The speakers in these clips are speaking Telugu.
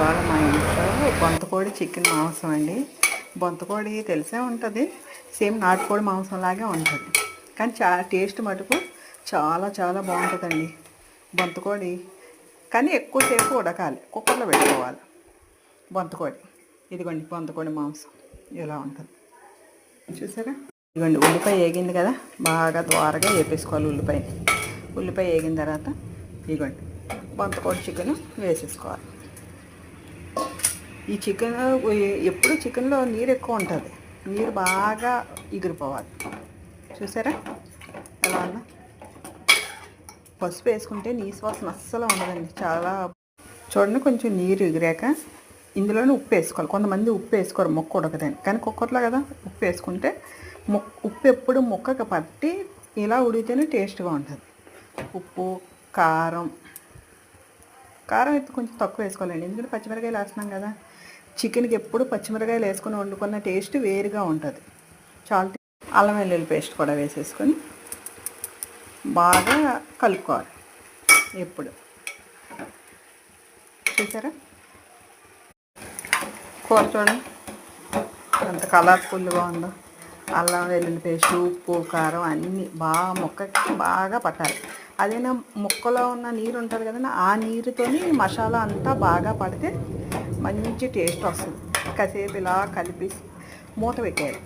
ఇవాళ మా ఇంట్లో బొంతకోడి చికెన్ మాంసం అండి. బొంతకోడి తెలిసే ఉంటుంది. సేమ్ నాటుకోడి మాంసంలాగే ఉంటుంది. కానీ చాలా టేస్ట్ మటుకు చాలా చాలా బాగుంటుందండి. బొంతకోడి. కానీ ఎక్కువసేపు ఉడకాలి. కుక్కర్లో పెట్టుకోవాలి. బొంతకోడి. ఇదిగోండి బొంతకోడి మాంసం. ఇలా ఉంటుంది? చూసారా? ఇదిగోండి ఉల్లిపాయ వేగింది కదా. బాగా ద్వారగా వేపేసుకోవాలి ఉల్లిపాయని. ఉల్లిపాయ వేగిన తర్వాత ఇదిగోండి బొంతకోడి చికెన్ వేసేసుకోవాలి. ఈ చికెన్ ఎప్పుడు చికెన్లో నీరు ఎక్కువ ఉంటుంది. నీరు బాగా ఎగిరిపోవాలి. చూసారా? ఎలా ఉందా పసుపు వేసుకుంటే నీ వాసన అస్సలు ఉండదండి. చాలా చూడండి కొంచెం నీరు ఎగిరాక ఇందులోనే ఉప్పు వేసుకోవాలి. కొంతమంది ఉప్పు వేసుకోరు మొక్క ఉడకదని. కానీ కుక్కర్లో కదా ఉప్పు వేసుకుంటే ఉప్పు ఎప్పుడు మొక్కకు పట్టి ఇలా ఉడితేనే టేస్ట్గా ఉంటుంది. ఉప్పు కారం కారం అయితే కొంచెం తక్కువ వేసుకోవాలండి. ఎందుకంటే పచ్చిమిరకాయలు వేస్తున్నాం కదా. చికెన్కి ఎప్పుడు పచ్చిమిరకాయలు వేసుకొని వండుకున్న టేస్ట్ వేరుగా ఉంటుంది. చాలా అల్లం వెల్లుల్లి పేస్ట్ కూడా వేసేసుకొని బాగా కలుపుకోవాలి ఎప్పుడు. చూసారా? కూర చూడండి. ఎంత కలర్ఫుల్గా ఉందో. అల్లం వెల్లుల్లి పేస్ట్ ఉప్పు కారం అన్నీ బాగా మొక్కకి బాగా పట్టాలి. అదేనా ముక్కలో ఉన్న నీరు ఉంటుంది కదండి ఆ నీరుతోని మసాలా అంతా బాగా పడితే మంచి టేస్ట్ వస్తుంది. కాసేపు ఇలా కలిపి మూత పెట్టేయాలి.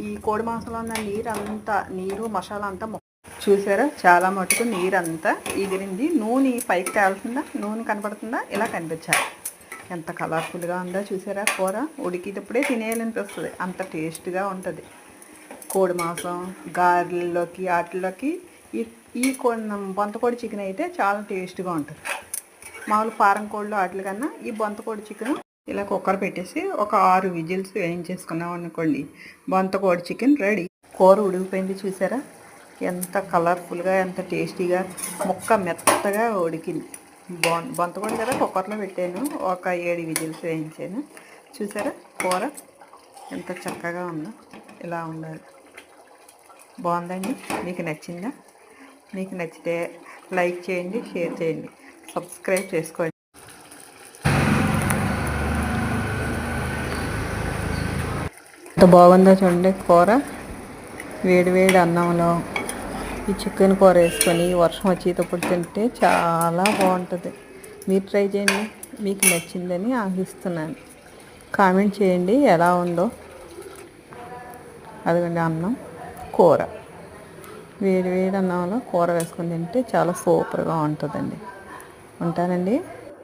ఈ కోడి మాంసంలో ఉన్న నీరు అంతా నీరు మసాలా అంతా మొక్క చూసారా? చాలా మటుకు నీరు అంతా ఎగిరింది. నూనె పైకి తేలుతుందా? నూనె కనపడుతుందా? ఇలా కనిపించాలి. ఎంత కలర్ఫుల్గా ఉందో చూసారా కూర? ఉడికేటప్పుడే తినేయాలనిపిస్తుంది అంత టేస్ట్గా ఉంటుంది. కోడి మాంసం గారెల్లోకి వాటిల్లోకి ఈ ఈ కోడి బొంతకోడి చికెన్ అయితే చాలా టేస్ట్గా ఉంటుంది. మామూలు ఫారం కోళ్ళు వాటి కన్నా ఈ బొంతకోడి చికెన్ ఇలా కుక్కర్ పెట్టేసి ఒక ఆరు విజిల్స్ వేయించేసుకున్నాం అనుకోండి. బొంతకోడి చికెన్ రెడీ. కూర ఉడికిపోయింది చూసారా? ఎంత కలర్ఫుల్గా ఎంత టేస్టీగా ముక్క మెత్తగా ఉడికింది. బొం బొంతకోడి కదా కుక్కర్లో పెట్టాను. ఒక ఏడు విజిల్స్ వేయించాను. చూసారా కూర? ఎంత చక్కగా ఉందో. ఇలా ఉండాలి. బాగుందండి? మీకు నచ్చిందా? మీకు నచ్చితే లైక్ చేయండి షేర్ చేయండి. సబ్స్క్రైబ్ చేసుకోండి. ఎంత బాగుందో చూడండి కూర. వేడి వేడి అన్నంలో ఈ చికెన్ కూర వేసుకొని వర్షం వచ్చేటప్పుడు తింటే చాలా బాగుంటుంది. మీరు ట్రై చేయండి మీకు నచ్చిందని ఆశిస్తున్నాను. కామెంట్ చేయండి ఎలా ఉందో. అదిగండి అన్నం కూర. వేడి వేడి అన్నంలో కూర వేసుకొని తింటే చాలా సూపర్గా ఉంటుందండి. ఉంటానండి.